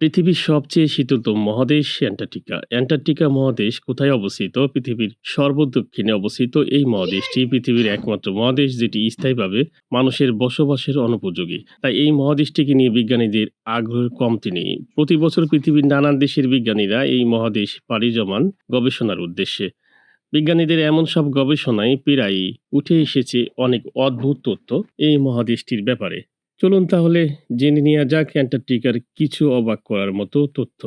পৃথিবীর সবচেয়ে শীতলতম মহাদেশ অ্যান্টার্কটিকা। অ্যান্টার্কটিকা মহাদেশ কোথায় অবস্থিত? পৃথিবীর সর্বদক্ষিণে অবস্থিত এই মহাদেশটি পৃথিবীর একমাত্র মহাদেশ যেটি স্থায়ীভাবে মানুষের বসবাসের অনুপযোগী। তাই এই মহাদেশটিকে নিয়ে বিজ্ঞানীদের আগ্রহের কমতি নেই। প্রতি বছর পৃথিবীর নানান দেশের বিজ্ঞানীরা এই মহাদেশ পাড়ি জমান গবেষণার উদ্দেশ্যে। বিজ্ঞানীদের এমন সব গবেষণায় প্রায়ই উঠে এসেছে অনেক অদ্ভুত তথ্য এই মহাদেশটির ব্যাপারে। চলুন তাহলে জেনে নেওয়া যাক অ্যান্টার্কটিকার কিছু অবাক করার মতো তথ্য।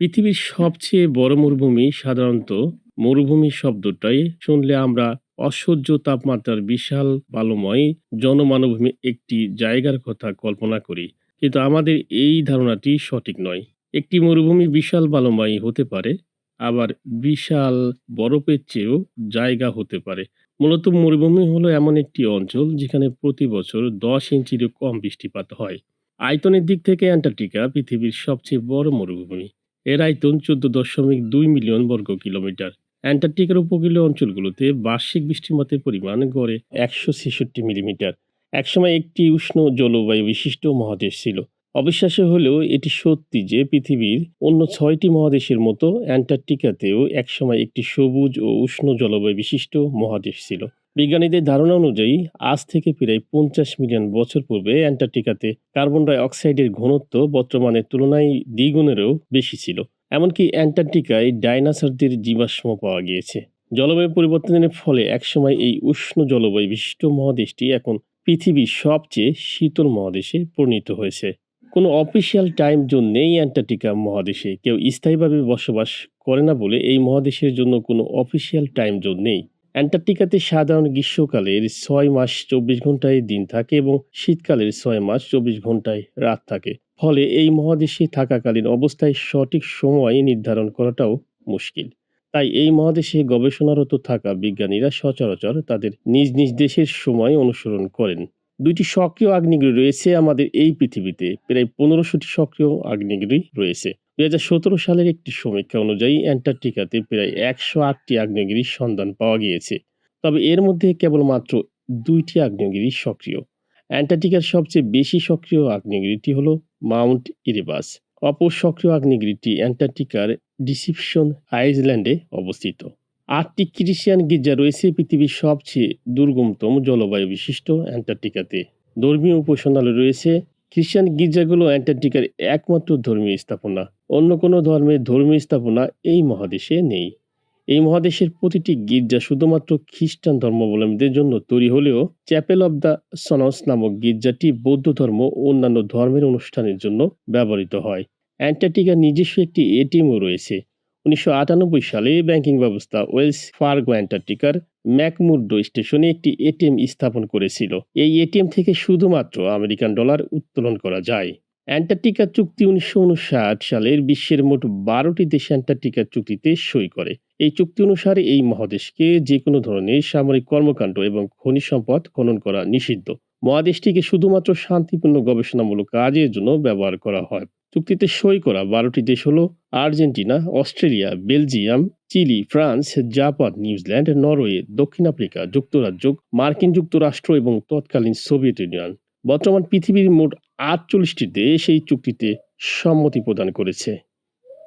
পৃথিবীর সবচেয়ে বড় মরুভূমি সাধারণত মরুভূমি শব্দটাই। শুনলে আমরা অসহ্য তাপমাত্রার বিশাল বালুময় জনমানবভূমি একটি জায়গার কথা কল্পনা করি। কিন্তু আমাদের এই ধারণাটি সঠিক নয়। একটি মরুভূমি বিশাল বালুময় হতে পারে, আবার বিশাল বরফের চেয়েও জায়গা হতে পারে। মূলত মরুভূমি হলো এমন একটি অঞ্চল যেখানে প্রতি বছর দশ ইঞ্চিরও কম বৃষ্টিপাত হয়। আয়তনের দিক থেকে অ্যান্টার্কটিকা পৃথিবীর সবচেয়ে বড় মরুভূমি। এর আয়তন চোদ্দ দশমিক দুই মিলিয়ন বর্গ কিলোমিটার। অ্যান্টার্কটিকার উপকূলীয় অঞ্চলগুলোতে বার্ষিক বৃষ্টিপাতের পরিমাণ গড়ে একশো ছেষট্টি মিলিমিটার। একসময় একটি উষ্ণ জলবায়ু বিশিষ্ট মহাদেশ ছিল। অবিশ্বাস্য হলেও এটি সত্যি যে পৃথিবীর অন্য ছয়টি মহাদেশের মতো অ্যান্টার্কটিকাতেও একসময় একটি সবুজ ও উষ্ণ জলবায়ু বিশিষ্ট মহাদেশ ছিল। বিজ্ঞানীদের ধারণা অনুযায়ী, আজ থেকে প্রায় পঞ্চাশ মিলিয়ন বছর পূর্বে অ্যান্টার্কটিকাতে কার্বন ডাই অক্সাইডের ঘনত্ব বর্তমানের তুলনায় দ্বিগুণেরও বেশি ছিল। এমনকি অ্যান্টার্কটিকায় ডাইনোসরদের জীবাশ্ম পাওয়া গিয়েছে। জলবায়ু পরিবর্তনের ফলে একসময় এই উষ্ণ জলবায়ু বিশিষ্ট মহাদেশটি এখন পৃথিবীর সবচেয়ে শীতল মহাদেশে পরিণত হয়েছে। কোনো অফিসিয়াল টাইম জোন নেই অ্যান্টার্কটিকা মহাদেশে। কেউ স্থায়ীভাবে বসবাস করে না বলে এই মহাদেশের জন্য কোনো অফিসিয়াল টাইম জোন নেই। অ্যান্টার্কটিকাতে সাধারণ গ্রীষ্মকালের ছয় মাস চব্বিশ ঘন্টায় দিন থাকে এবং শীতকালের ছয় মাস চব্বিশ ঘন্টায় রাত থাকে। ফলে এই মহাদেশে থাকাকালীন অবস্থায় সঠিক সময় নির্ধারণ করাটাও মুশকিল। তাই এই মহাদেশে গবেষণারত থাকা বিজ্ঞানীরা সচরাচর তাদের নিজ নিজ দেশের সময় অনুসরণ করেন। দুইটি সক্রিয় আগ্নেয়গিরি রয়েছে আমাদের এই পৃথিবীতে। প্রায় পনেরোশোটি সক্রিয় আগ্নেয়গিরি রয়েছে। দুই হাজার সতেরো সালের একটি সমীক্ষা অনুযায়ী অ্যান্টার্কটিকাতে প্রায় একশো আটটি আগ্নেয়গিরির সন্ধান পাওয়া গিয়েছে। তবে এর মধ্যে কেবলমাত্র দুইটি আগ্নেয়গিরি সক্রিয়। অ্যান্টার্কটিকার সবচেয়ে বেশি সক্রিয় আগ্নেয়গিরিটি হল মাউন্ট ইরেবাস। অপর সক্রিয় আগ্নেয়গিরিটি অ্যান্টার্কটিকার ডিসিপশন আইসল্যান্ডে অবস্থিত। আটটি ক্রিশ্চিয়ান গির্জা রয়েছে পৃথিবীর সবচেয়ে দুর্গমতম জলবায়ু বিশিষ্ট অ্যান্টার্কটিকাতে। ধর্মীয় উপাসনালয় রয়েছে। খ্রিস্টান গির্জাগুলো অ্যান্টার্কটিকার একমাত্র ধর্মীয় স্থাপনা। অন্য কোনো ধর্মের ধর্মীয় স্থাপনা এই মহাদেশে নেই। এই মহাদেশের প্রতিটি গির্জা শুধুমাত্র খ্রিস্টান ধর্মাবলম্বীদের জন্য তৈরি হলেও চ্যাপেল অব দ্য সনস নামক গির্জাটি বৌদ্ধ ধর্ম ও অন্যান্য ধর্মের অনুষ্ঠানের জন্য ব্যবহৃত হয়। অ্যান্টার্কটিকার নিজস্ব একটি এটিএমও রয়েছে। উনিশশো আটানব্বই সালে ব্যাংকিং ব্যবস্থা ওয়েলস ফার্গো অ্যান্টার্কটিকার ম্যাকমুর্ডো স্টেশনে একটি এটিএম স্থাপন করেছিল। এই এটিএম থেকে শুধুমাত্র আমেরিকান ডলার উত্তোলন করা যায়। অ্যান্টার্কটিকা চুক্তি উনিশশো উনষাট সালের বিশ্বের মোট বারোটি দেশ অ্যান্টার্কটিকা চুক্তিতে সই করে। এই চুক্তি অনুসারে এই মহাদেশকে যে কোনো ধরনের সামরিক কর্মকাণ্ড এবং খনিজ সম্পদ খনন করা নিষিদ্ধ। মহাদেশটিকে শুধুমাত্র শান্তিপূর্ণ গবেষণামূলক কাজের জন্য ব্যবহার করা হয়। চুক্তিতে সই করা বারোটি দেশ হলো Argentina, Australia, Belgium, Chile, France, Japan, New Zealand, Norway, দক্ষিণ আফ্রিকা, যুক্তরাজ্য, মার্কিন যুক্তরাষ্ট্র এবং তৎকালীন সোভিয়েত ইউনিয়ন। বর্তমান পৃথিবীর মোট আটচল্লিশটি দেশ এই চুক্তিতে সম্মতি প্রদান করেছে।